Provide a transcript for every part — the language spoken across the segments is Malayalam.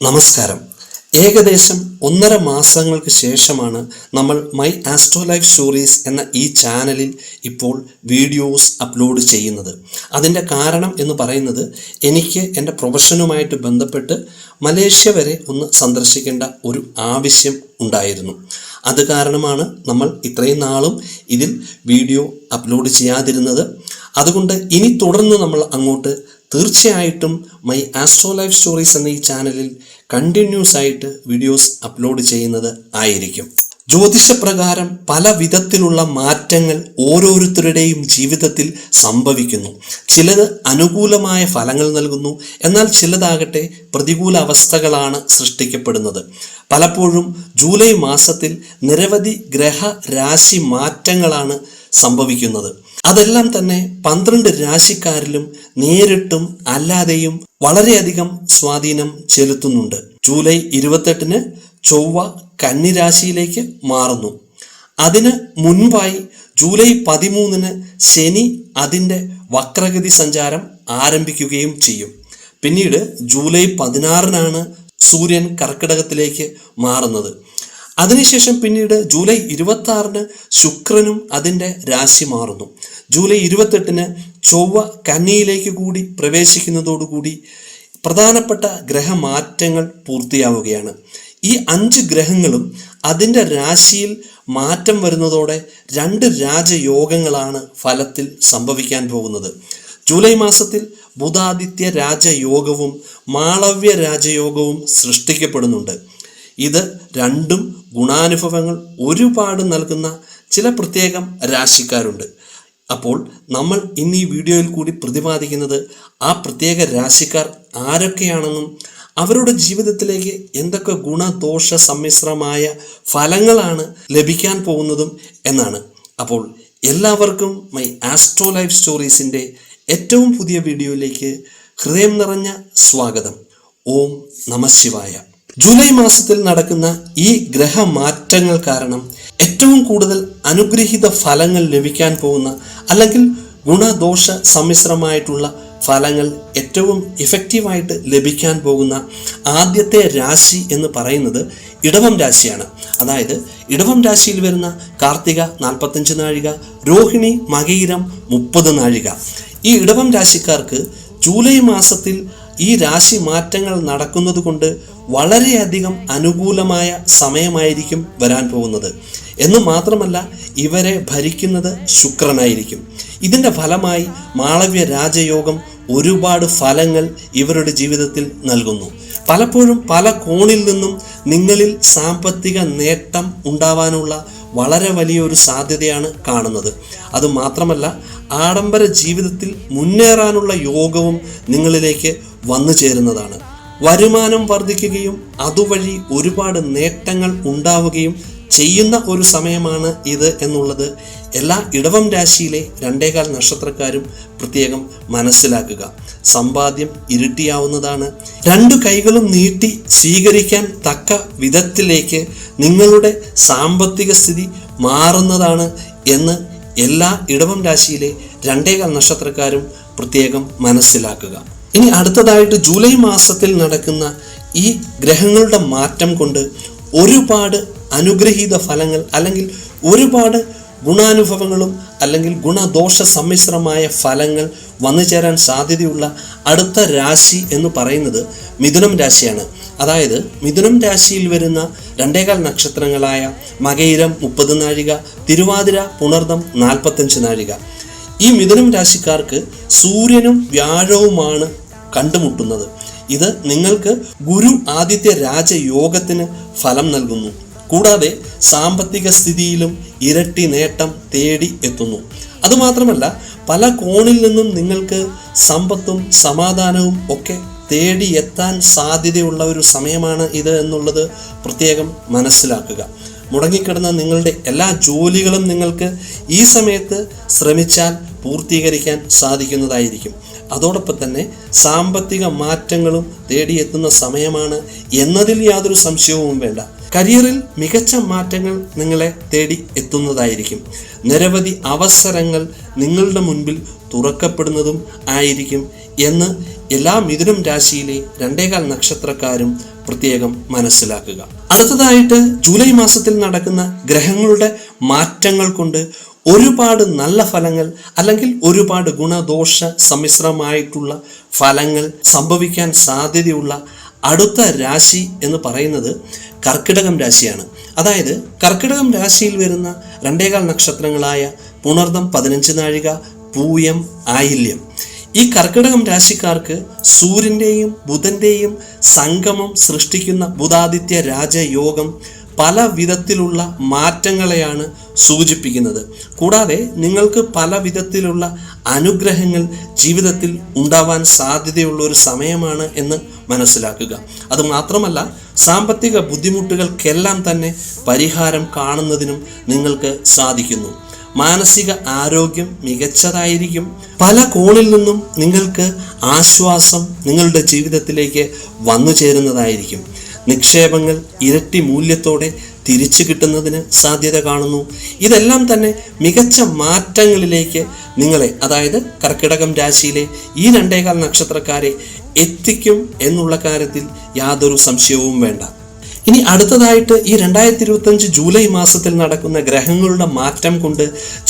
നമസ്കാരം. ഏകദേശം ഒന്നര മാസങ്ങൾക്ക് ശേഷമാണ് നമ്മൾ മൈ ആസ്ട്രോ ലൈഫ് സ്റ്റോറീസ് എന്ന ഈ ചാനലിൽ ഇപ്പോൾ വീഡിയോസ് അപ്ലോഡ് ചെയ്യുന്നത്. അതിന്റെ കാരണം എന്ന് പറയുന്നത് എനിക്ക് എന്റെ പ്രൊഫഷനുമായിട്ട് ബന്ധപ്പെട്ട് മലേഷ്യ വരെ ഒന്ന് സന്ദർശിക്കേണ്ട ഒരു ആവശ്യം ഉണ്ടായിരുന്നു. അത് കാരണമാണ് നമ്മൾ ഇത്രയും നാളും ഇതിൽ വീഡിയോ അപ്ലോഡ് ചെയ്യാതിരുന്നത്. അതുകൊണ്ട് ഇനി തുടർന്ന് നമ്മൾ അങ്ങോട്ട് തീർച്ചയായിട്ടും മൈ ആസ്ട്രോ ലൈഫ് സ്റ്റോറീസ് എന്ന ഈ ചാനലിൽ കണ്ടിന്യൂസ് ആയിട്ട് വീഡിയോസ് അപ്ലോഡ് ചെയ്യുന്നത് ആയിരിക്കും. ജ്യോതിഷപ്രകാരം പല വിധത്തിലുള്ള മാറ്റങ്ങൾ ഓരോരുത്തരുടെയും ജീവിതത്തിൽ സംഭവിക്കുന്നു. ചിലത് അനുകൂലമായ ഫലങ്ങൾ നൽകുന്നു. എന്നാൽ ചിലതാകട്ടെ പ്രതികൂല അവസ്ഥകളാണ് സൃഷ്ടിക്കപ്പെടുന്നത്. പലപ്പോഴും ജൂലൈ മാസത്തിൽ നിരവധി ഗ്രഹ രാശി മാറ്റങ്ങളാണ് സംഭവിക്കുന്നത്. അതെല്ലാം തന്നെ പന്ത്രണ്ട് രാശിക്കാരിലും നേരിട്ടും അല്ലാതെയും വളരെയധികം സ്വാധീനം ചെലുത്തുന്നുണ്ട്. ജൂലൈ ഇരുപത്തെട്ടിന് ചൊവ്വ കന്നിരാശിയിലേക്ക് മാറുന്നു. അതിന് മുൻപായി ജൂലൈ പതിമൂന്നിന് ശനി അതിന്റെ വക്രഗതി സഞ്ചാരം ആരംഭിക്കുകയും ചെയ്യും. പിന്നീട് ജൂലൈ പതിനാറിനാണ് സൂര്യൻ കർക്കിടകത്തിലേക്ക് മാറുന്നത്. അതിനുശേഷം പിന്നീട് ജൂലൈ ഇരുപത്തി ആറിന് ശുക്രനും അതിന്റെ രാശി മാറുന്നു. ജൂലൈ ഇരുപത്തെട്ടിന് ചൊവ്വ കന്നിയിലേക്ക് കൂടി പ്രവേശിക്കുന്നതോടുകൂടി പ്രധാനപ്പെട്ട ഗ്രഹമാറ്റങ്ങൾ പൂർത്തിയാവുകയാണ്. ഈ അഞ്ച് ഗ്രഹങ്ങളും അതിന്റെ രാശിയിൽ മാറ്റം വരുന്നതോടെ രണ്ട് രാജയോഗങ്ങളാണ് ഫലത്തിൽ സംഭവിക്കാൻ പോകുന്നത്. ജൂലൈ മാസത്തിൽ ബുധാദിത്യ രാജയോഗവും മാളവ്യ രാജയോഗവും സൃഷ്ടിക്കപ്പെടുന്നുണ്ട്. ഇത് രണ്ടും ഗുണാനുഭവങ്ങൾ ഒരുപാട് നൽകുന്ന ചില പ്രത്യേകം രാശിക്കാരുണ്ട്. അപ്പോൾ നമ്മൾ ഇന്ന് ഈ വീഡിയോയിൽ കൂടി പ്രതിപാദിക്കുന്നത് ആ പ്രത്യേക രാശിക്കാർ ആരൊക്കെയാണെന്നും അവരുടെ ജീവിതത്തിലേക്ക് എന്തൊക്കെ ഗുണദോഷ സമ്മിശ്രമായ ഫലങ്ങളാണ് ലഭിക്കാൻ പോകുന്നതും എന്നാണ്. അപ്പോൾ എല്ലാവർക്കും മൈ ആസ്ട്രോ ലൈഫ് സ്റ്റോറീസിന്റെ ഏറ്റവും പുതിയ വീഡിയോയിലേക്ക് ഹൃദയം നിറഞ്ഞ സ്വാഗതം. ഓം നമശിവായ ജൂലൈ മാസത്തിൽ നടക്കുന്ന ഈ ഗ്രഹമാറ്റങ്ങൾ കാരണം ഏറ്റവും കൂടുതൽ അനുഗ്രഹീത ഫലങ്ങൾ ലഭിക്കാൻ പോകുന്ന അല്ലെങ്കിൽ ഗുണദോഷ സമ്മിശ്രമായിട്ടുള്ള ഫലങ്ങൾ ഏറ്റവും ഇഫക്റ്റീവായിട്ട് ലഭിക്കാൻ പോകുന്ന ആദ്യത്തെ രാശി എന്ന് പറയുന്നത് ഇടവം രാശിയാണ്. അതായത് ഇടവം രാശിയിൽ വരുന്ന കാർത്തിക നാൽപ്പത്തഞ്ച് നാഴിക രോഹിണി മകയിരം മുപ്പത് നാഴിക. ഈ ഇടവം രാശിക്കാർക്ക് ജൂലൈ മാസത്തിൽ ഈ രാശി മാറ്റങ്ങൾ നടക്കുന്നത് കൊണ്ട് വളരെയധികം അനുകൂലമായ സമയമായിരിക്കും വരാൻ പോകുന്നത്. എന്ന് മാത്രമല്ല ഇവരെ ഭരിക്കുന്നത് ശുക്രനായിരിക്കും. ഇതിന്റെ ഫലമായി മാളവ്യ രാജയോഗം ഒരുപാട് ഫലങ്ങൾ ഇവരുടെ ജീവിതത്തിൽ നൽകുന്നു. പലപ്പോഴും പല കോണിൽ നിന്നും നിങ്ങളിൽ സാമ്പത്തിക നേട്ടം ഉണ്ടാവാനുള്ള വളരെ വലിയൊരു സാധ്യതയാണ് കാണുന്നത്. അതുമാത്രമല്ല ആഡംബര ജീവിതത്തിൽ മുന്നേറാനുള്ള യോഗവും നിങ്ങളിലേക്ക് വന്നു ചേരുന്നതാണ്. വരുമാനം വർദ്ധിക്കുകയും അതുവഴി ഒരുപാട് നേട്ടങ്ങൾ ഉണ്ടാവുകയും ചെയ്യുന്ന ഒരു സമയമാണ് ഇത് എന്നുള്ളത് എല്ലാ ഇടവം രാശിയിലെ രണ്ടേകാൽ നക്ഷത്രക്കാരും പ്രത്യേകം മനസ്സിലാക്കുക. സമ്പാദ്യം ഇരുട്ടിയാവുന്നതാണ്. രണ്ടു കൈകളും നീട്ടി സ്വീകരിക്കാൻ തക്ക വിധത്തിലേക്ക് നിങ്ങളുടെ സാമ്പത്തിക സ്ഥിതി മാറുന്നതാണ് എന്ന് എല്ലാ ഇടവം രാശിയിലെ രണ്ടേകാൽ നക്ഷത്രക്കാരും പ്രത്യേകം മനസ്സിലാക്കുക. ഇനി അടുത്തതായിട്ട് ജൂലൈ മാസത്തിൽ നടക്കുന്ന ഈ ഗ്രഹങ്ങളുടെ മാറ്റം കൊണ്ട് ഒരുപാട് അനുഗ്രഹീത ഫലങ്ങൾ അല്ലെങ്കിൽ ഒരുപാട് ഗുണാനുഭവങ്ങളും അല്ലെങ്കിൽ ഗുണദോഷ സമ്മിശ്രമായ ഫലങ്ങൾ വന്നു ചേരാൻ സാധ്യതയുള്ള അടുത്ത രാശി എന്ന് പറയുന്നത് മിഥുനം രാശിയാണ്. അതായത് മിഥുനം രാശിയിൽ വരുന്ന രണ്ടേകാൽ നക്ഷത്രങ്ങളായ മകയിരം മുപ്പത് നാഴിക തിരുവാതിര പുണർദം നാൽപ്പത്തഞ്ച് നാഴിക. ഈ മിഥുനം രാശിക്കാർക്ക് സൂര്യനും വ്യാഴവുമാണ് കണ്ടുമുട്ടുന്നത്. ഇത് നിങ്ങൾക്ക് ഗുരു ആദിത്യ രാജയോഗത്തിന് ഫലം നൽകുന്നു. കൂടാതെ സാമ്പത്തിക സ്ഥിതിയിലും ഇരട്ടി നേട്ടം തേടി എത്തുന്നു. അതുമാത്രമല്ല പല കോണിൽ നിന്നും നിങ്ങൾക്ക് സമ്പത്തും സമാധാനവും ഒക്കെ തേടി എത്താൻ സാധ്യതയുള്ള ഒരു സമയമാണ് ഇത് എന്നുള്ളത് പ്രത്യേകം മനസ്സിലാക്കുക. മുടങ്ങിക്കിടന്ന നിങ്ങളുടെ എല്ലാ ജോലികളും നിങ്ങൾക്ക് ഈ സമയത്ത് ശ്രമിച്ചാൽ പൂർത്തീകരിക്കാൻ സാധിക്കുന്നതായിരിക്കും. അതോടൊപ്പം തന്നെ സാമ്പത്തിക മാറ്റങ്ങളും തേടിയെത്തുന്ന സമയമാണ് എന്നതിൽ യാതൊരു സംശയവും വേണ്ട. കരിയറിൽ മികച്ച മാറ്റങ്ങൾ നിങ്ങളെ തേടി എത്തുന്നതായിരിക്കും. നിരവധി അവസരങ്ങൾ നിങ്ങളുടെ മുൻപിൽ തുറക്കപ്പെടുന്നതും ആയിരിക്കും എന്ന് എല്ലാ മിഥുനം രാശിയിലെ രണ്ടേകാൽ നക്ഷത്രക്കാരും പ്രത്യേകം മനസ്സിലാക്കുക. അടുത്തതായിട്ട് ജൂലൈ മാസത്തിൽ നടക്കുന്ന ഗ്രഹങ്ങളുടെ മാറ്റങ്ങൾ കൊണ്ട് ഒരുപാട് നല്ല ഫലങ്ങൾ അല്ലെങ്കിൽ ഒരുപാട് ഗുണദോഷ സമ്മിശ്രമായിട്ടുള്ള ഫലങ്ങൾ സംഭവിക്കാൻ സാധ്യതയുള്ള അടുത്ത രാശി എന്ന് പറയുന്നത് കർക്കിടകം രാശിയാണ്. അതായത് കർക്കിടകം രാശിയിൽ വരുന്ന രണ്ടേകാൽ നക്ഷത്രങ്ങളായ പുണർദം പതിനഞ്ച് നാഴിക പൂയം ആയില്യം. ഈ കർക്കിടകം രാശിക്കാർക്ക് സൂര്യന്റെയും ബുധന്റെയും സംഗമം സൃഷ്ടിക്കുന്ന ബുധാദിത്യ രാജയോഗം പല വിധത്തിലുള്ള മാറ്റങ്ങളെയാണ് സൂചിപ്പിക്കുന്നത്. കൂടാതെ നിങ്ങൾക്ക് പല വിധത്തിലുള്ള അനുഗ്രഹങ്ങൾ ജീവിതത്തിൽ ഉണ്ടാവാൻ സാധ്യതയുള്ള ഒരു സമയമാണ് എന്ന് മനസ്സിലാക്കുക. അതുമാത്രമല്ല സാമ്പത്തിക ബുദ്ധിമുട്ടുകൾക്കെല്ലാം തന്നെ പരിഹാരം കാണുന്നതിനും നിങ്ങൾക്ക് സാധിക്കുന്നു. മാനസിക ആരോഗ്യം മികച്ചതായിരിക്കും. പല കോണിൽ നിന്നും നിങ്ങൾക്ക് ആശ്വാസം നിങ്ങളുടെ ജീവിതത്തിലേക്ക് വന്നു ചേരുന്നതായിരിക്കും നിക്ഷേപങ്ങൾ ഇരട്ടി മൂല്യത്തോടെ തിരിച്ചു കിട്ടുന്നതിന് സാധ്യത കാണുന്നു. ഇതെല്ലാം തന്നെ മികച്ച മാറ്റങ്ങളിലേക്ക് നിങ്ങളെ അതായത് കർക്കിടകം രാശിയിലെ ഈ രണ്ടേകാൽ നക്ഷത്രക്കാരെ എത്തിക്കും എന്നുള്ള കാര്യത്തിൽ യാതൊരു സംശയവും വേണ്ട. ഇനി അടുത്തതായിട്ട് ഈ രണ്ടായിരത്തി ഇരുപത്തഞ്ച് ജൂലൈ മാസത്തിൽ നടക്കുന്ന ഗ്രഹങ്ങളുടെ മാറ്റം കൊണ്ട്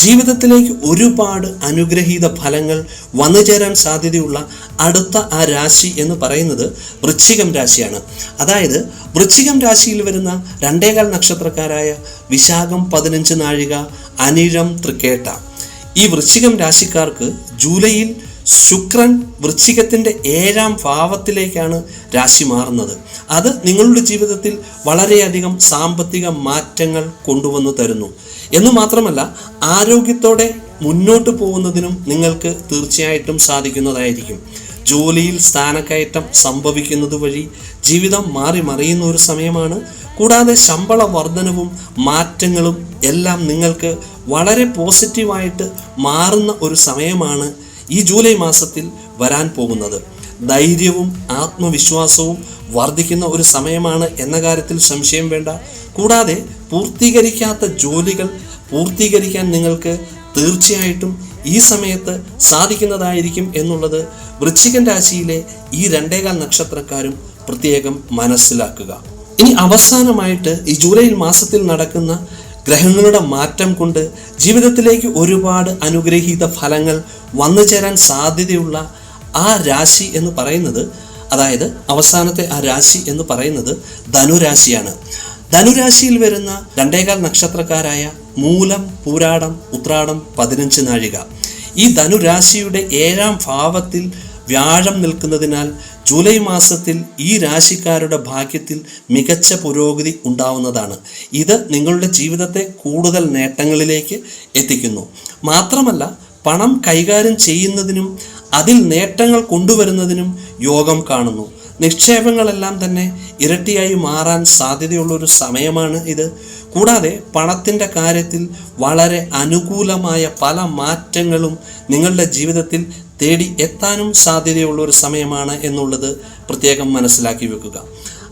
ജീവിതത്തിലേക്ക് ഒരുപാട് അനുഗ്രഹീത ഫലങ്ങൾ വന്നു ചേരാൻ സാധ്യതയുള്ള അടുത്ത ആ രാശി എന്ന് പറയുന്നത് വൃശ്ചികം രാശിയാണ്. അതായത് വൃശ്ചികം രാശിയിൽ വരുന്ന രണ്ടേകാൽ നക്ഷത്രക്കാരായ വിശാഖം പതിനഞ്ച് നാഴിക അനിഴം തൃക്കേട്ട. ഈ വൃശ്ചികം രാശിക്കാർക്ക് ജൂലൈയിൽ ശുക്രൻ വൃശ്ചികത്തിന്റെ ഏഴാം ഭാവത്തിലേക്കാണ് രാശി മാറുന്നത്. അത് നിങ്ങളുടെ ജീവിതത്തിൽ വളരെയധികം സാമ്പത്തിക മാറ്റങ്ങൾ കൊണ്ടുവന്നു തരുന്നു. എന്ന് മാത്രമല്ല ആരോഗ്യത്തോടെ മുന്നോട്ട് പോകുന്നതിനും നിങ്ങൾക്ക് തീർച്ചയായിട്ടും സാധിക്കുന്നതായിരിക്കും. ജോലിയിൽ സ്ഥാനക്കയറ്റം സംഭവിക്കുന്നത് വഴി ജീവിതം മാറി മറിയുന്ന ഒരു സമയമാണ്. കൂടാതെ ശമ്പള വർധനവും മാറ്റങ്ങളും എല്ലാം നിങ്ങൾക്ക് വളരെ പോസിറ്റീവായിട്ട് മാറുന്ന ഒരു സമയമാണ് ഈ ജൂലൈ മാസത്തിൽ വരാൻ പോകുന്നത്. ധൈര്യവും ആത്മവിശ്വാസവും വർദ്ധിക്കുന്ന ഒരു സമയമാണ് എന്ന കാര്യത്തിൽ സംശയം വേണ്ട. കൂടാതെ പൂർത്തീകരിക്കാത്ത ജോലികൾ പൂർത്തീകരിക്കാൻ നിങ്ങൾക്ക് തീർച്ചയായിട്ടും ഈ സമയത്ത് സാധിക്കുന്നതായിരിക്കും എന്നുള്ളത് വൃശ്ചികൻ രാശിയിലെ ഈ രണ്ടേകാൽ നക്ഷത്രക്കാരും പ്രത്യേകം മനസ്സിലാക്കുക. ഇനി അവസാനമായിട്ട് ഈ ജൂലൈ മാസത്തിൽ നടക്കുന്ന ഗ്രഹങ്ങളുടെ മാറ്റം കൊണ്ട് ജീവിതത്തിലേക്ക് ഒരുപാട് അനുഗ്രഹീത ഫലങ്ങൾ വന്നു ചേരാൻ സാധ്യതയുള്ള ആ രാശി എന്ന് പറയുന്നത് അതായത് അവസാനത്തെ ആ രാശി എന്ന് പറയുന്നത് ധനുരാശിയാണ്. ധനുരാശിയിൽ വരുന്ന രണ്ടേകാൽ നക്ഷത്രക്കാരായ മൂലം പൂരാടം ഉത്രാടം പതിനഞ്ച് നാഴിക. ഈ ധനുരാശിയുടെ ഏഴാം ഭാവത്തിൽ വ്യാഴം നിൽക്കുന്നതിനാൽ ജൂലൈ മാസത്തിൽ ഈ രാശിക്കാരുടെ ഭാഗ്യത്തിൽ മികച്ച പുരോഗതി ഉണ്ടാവുന്നതാണ്. ഇത് നിങ്ങളുടെ ജീവിതത്തെ കൂടുതൽ നേട്ടങ്ങളിലേക്ക് എത്തിക്കുന്നു. മാത്രമല്ല പണം കൈകാര്യം ചെയ്യുന്നതിനും അതിൽ നേട്ടങ്ങൾ കൊണ്ടുവരുന്നതിനും യോഗം കാണുന്നു. നിക്ഷേപങ്ങളെല്ലാം തന്നെ ഇരട്ടിയായി മാറാൻ സാധ്യതയുള്ള ഒരു സമയമാണ് ഇത്. കൂടാതെ പണത്തിന്റെ കാര്യത്തിൽ വളരെ അനുകൂലമായ പല മാറ്റങ്ങളും നിങ്ങളുടെ ജീവിതത്തിൽ തേടി എത്താനും സാധ്യതയുള്ള ഒരു സമയമാണ് എന്നുള്ളത് പ്രത്യേകം മനസ്സിലാക്കി വെക്കുക.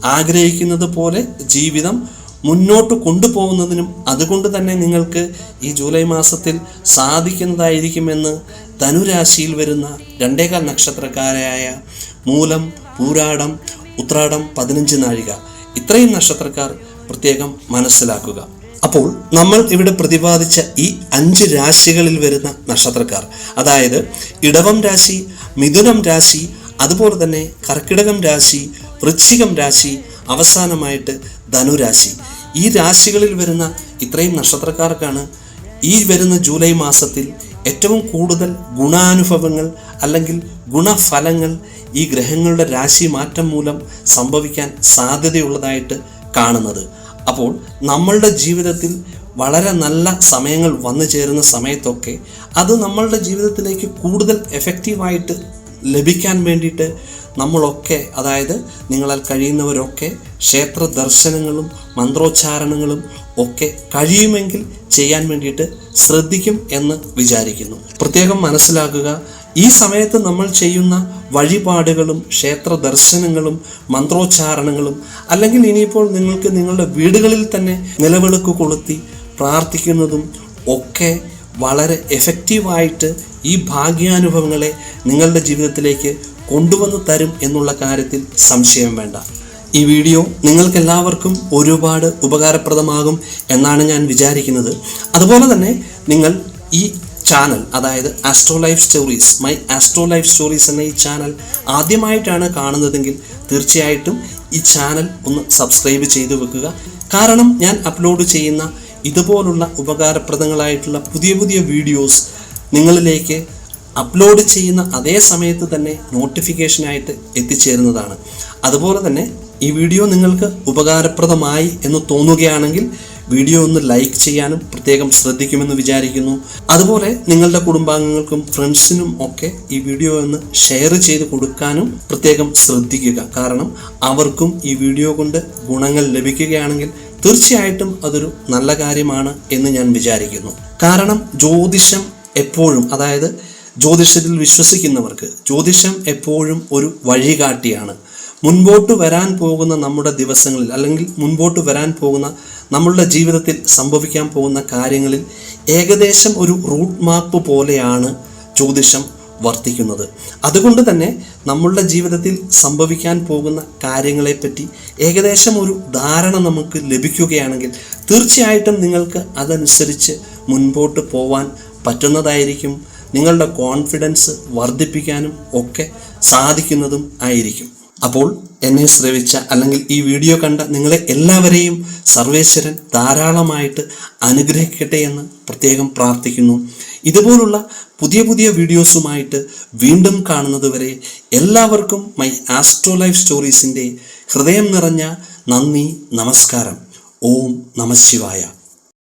ആഗ്രഹിക്കുന്നത് പോലെ ജീവിതം മുന്നോട്ട് കൊണ്ടുപോകുന്നതിനും അതുകൊണ്ട് തന്നെ നിങ്ങൾക്ക് ഈ ജൂലൈ മാസത്തിൽ സാധിക്കുന്നതായിരിക്കുമെന്ന് ധനുരാശിയിൽ വരുന്ന രണ്ടേകാൽ നക്ഷത്രക്കാരായ മൂലം പൂരാടം ഉത്രാടം പതിനഞ്ച് നാഴിക. ഇത്രയും നക്ഷത്രക്കാർ പ്രത്യേകം മനസ്സിലാക്കുക. അപ്പോൾ നമ്മൾ ഇവിടെ പ്രതിപാദിച്ച ഈ അഞ്ച് രാശികളിൽ വരുന്ന നക്ഷത്രക്കാർ അതായത് ഇടവം രാശി മിഥുനം രാശി അതുപോലെ തന്നെ കർക്കിടകം രാശി വൃശ്ചികം രാശി അവസാനമായിട്ട് ധനുരാശി. ഈ രാശികളിൽ വരുന്ന ഇത്രയും നക്ഷത്രക്കാർക്കാണ് ഈ വരുന്ന ജൂലൈ മാസത്തിൽ ഏറ്റവും കൂടുതൽ ഗുണാനുഭവങ്ങൾ അല്ലെങ്കിൽ ഗുണഫലങ്ങൾ ഈ ഗ്രഹങ്ങളുടെ രാശി മാറ്റം മൂലം സംഭവിക്കാൻ സാധ്യതയുള്ളതായിട്ട് കാണുന്നത്. അപ്പോൾ നമ്മളുടെ ജീവിതത്തിൽ വളരെ നല്ല സമയങ്ങൾ വന്നു ചേരുന്ന സമയത്തൊക്കെ അത് നമ്മളുടെ ജീവിതത്തിലേക്ക് കൂടുതൽ എഫക്റ്റീവായിട്ട് ലഭിക്കാൻ വേണ്ടിയിട്ട് നമ്മളൊക്കെ അതായത് നിങ്ങളാൽ കഴിയുന്നവരൊക്കെ ക്ഷേത്ര ദർശനങ്ങളും മന്ത്രോച്ചാരണങ്ങളും ഒക്കെ കഴിയുമെങ്കിൽ ചെയ്യാൻ വേണ്ടിയിട്ട് ശ്രദ്ധിക്കും എന്ന് വിചാരിക്കുന്നു. പ്രത്യേകം മനസ്സിലാക്കുക ഈ സമയത്ത് നമ്മൾ ചെയ്യുന്ന വഴിപാടുകളും ക്ഷേത്ര ദർശനങ്ങളും മന്ത്രോച്ചാരണങ്ങളും അല്ലെങ്കിൽ ഇനിയിപ്പോൾ നിങ്ങൾക്ക് നിങ്ങളുടെ വീടുകളിൽ തന്നെ നിലവിളക്ക് കൊളുത്തി പ്രാർത്ഥിക്കുന്നതും ഒക്കെ വളരെ എഫക്റ്റീവായിട്ട് ഈ ഭാഗ്യാനുഭവങ്ങളെ നിങ്ങളുടെ ജീവിതത്തിലേക്ക് കൊണ്ടുവന്ന് തരും എന്നുള്ള കാര്യത്തിൽ സംശയം വേണ്ട. ഈ വീഡിയോ നിങ്ങൾക്കെല്ലാവർക്കും ഒരുപാട് ഉപകാരപ്രദമാകും എന്നാണ് ഞാൻ വിചാരിക്കുന്നത്. അതുപോലെ തന്നെ നിങ്ങൾ ഈ ചാനൽ അതായത് astro life stories my astro life stories എന്ന ഈ ചാനൽ ആദ്യമായിട്ടാണ് കാണുന്നതെങ്കിൽ തീർച്ചയായിട്ടും ഈ ചാനൽ ഒന്ന് സബ്സ്ക്രൈബ് ചെയ്തു വെക്കുക. കാരണം ഞാൻ അപ്ലോഡ് ചെയ്യുന്ന ഇതുപോലുള്ള ഉപകാരപ്രദങ്ങളായിട്ടുള്ള പുതിയ പുതിയ വീഡിയോസ് നിങ്ങളിലേക്ക് അപ്ലോഡ് ചെയ്യുന്ന അതേ സമയത്ത് തന്നെ നോട്ടിഫിക്കേഷനായിട്ട് എത്തിച്ചേരുന്നതാണ്. അതുപോലെ തന്നെ ഈ വീഡിയോ നിങ്ങൾക്ക് ഉപകാരപ്രദമായി എന്ന് തോന്നുകയാണെങ്കിൽ വീഡിയോ ഒന്ന് ലൈക്ക് ചെയ്യാനും പ്രത്യേകം ശ്രദ്ധിക്കുമെന്ന് വിചാരിക്കുന്നു. അതുപോലെ നിങ്ങളുടെ കുടുംബാംഗങ്ങൾക്കും ഫ്രണ്ട്സിനും ഒക്കെ ഈ വീഡിയോ ഒന്ന് ഷെയർ ചെയ്ത് കൊടുക്കാനും പ്രത്യേകം ശ്രദ്ധിക്കുക. കാരണം അവർക്കും ഈ വീഡിയോ കൊണ്ട് ഗുണങ്ങൾ ലഭിക്കുകയാണെങ്കിൽ തീർച്ചയായിട്ടും അതൊരു നല്ല കാര്യമാണ് എന്ന് ഞാൻ വിചാരിക്കുന്നു. കാരണം ജ്യോതിഷം എപ്പോഴും അതായത് ജ്യോതിഷത്തിൽ വിശ്വസിക്കുന്നവർക്ക് ജ്യോതിഷം എപ്പോഴും ഒരു വഴികാട്ടിയാണ്. മുൻപോട്ട് വരാൻ പോകുന്ന നമ്മുടെ ദിവസങ്ങളിൽ അല്ലെങ്കിൽ മുൻപോട്ട് വരാൻ പോകുന്ന നമ്മളുടെ ജീവിതത്തിൽ സംഭവിക്കാൻ പോകുന്ന കാര്യങ്ങളിൽ ഏകദേശം ഒരു റൂട്ട് മാപ്പ് പോലെയാണ് ജ്യോതിഷം വർത്തിക്കുന്നത്. അതുകൊണ്ട് തന്നെ നമ്മളുടെ ജീവിതത്തിൽ സംഭവിക്കാൻ പോകുന്ന കാര്യങ്ങളെപ്പറ്റി ഏകദേശം ഒരു ധാരണ നമുക്ക് ലഭിക്കുകയാണെങ്കിൽ തീർച്ചയായിട്ടും നിങ്ങൾക്ക് അതനുസരിച്ച് മുൻപോട്ട് പോവാൻ പറ്റുന്നതായിരിക്കും. നിങ്ങളുടെ കോൺഫിഡൻസ് വർദ്ധിപ്പിക്കാനും ഒക്കെ സാധിക്കുന്നതും ആയിരിക്കും. അപ്പോൾ എന്നെ ശ്രവിച്ച അല്ലെങ്കിൽ ഈ വീഡിയോ കണ്ട നിങ്ങളെ എല്ലാവരെയും സർവേശ്വരൻ ധാരാളമായിട്ട് അനുഗ്രഹിക്കട്ടെ എന്ന് പ്രത്യേകം പ്രാർത്ഥിക്കുന്നു. ഇതുപോലുള്ള പുതിയ പുതിയ വീഡിയോസുമായിട്ട് വീണ്ടും കാണുന്നത് വരെ എല്ലാവർക്കും മൈ ആസ്ട്രോ ലൈഫ് സ്റ്റോറീസിന്റെ ഹൃദയം നിറഞ്ഞ നന്ദി നമസ്കാരം. ഓം നമശിവായ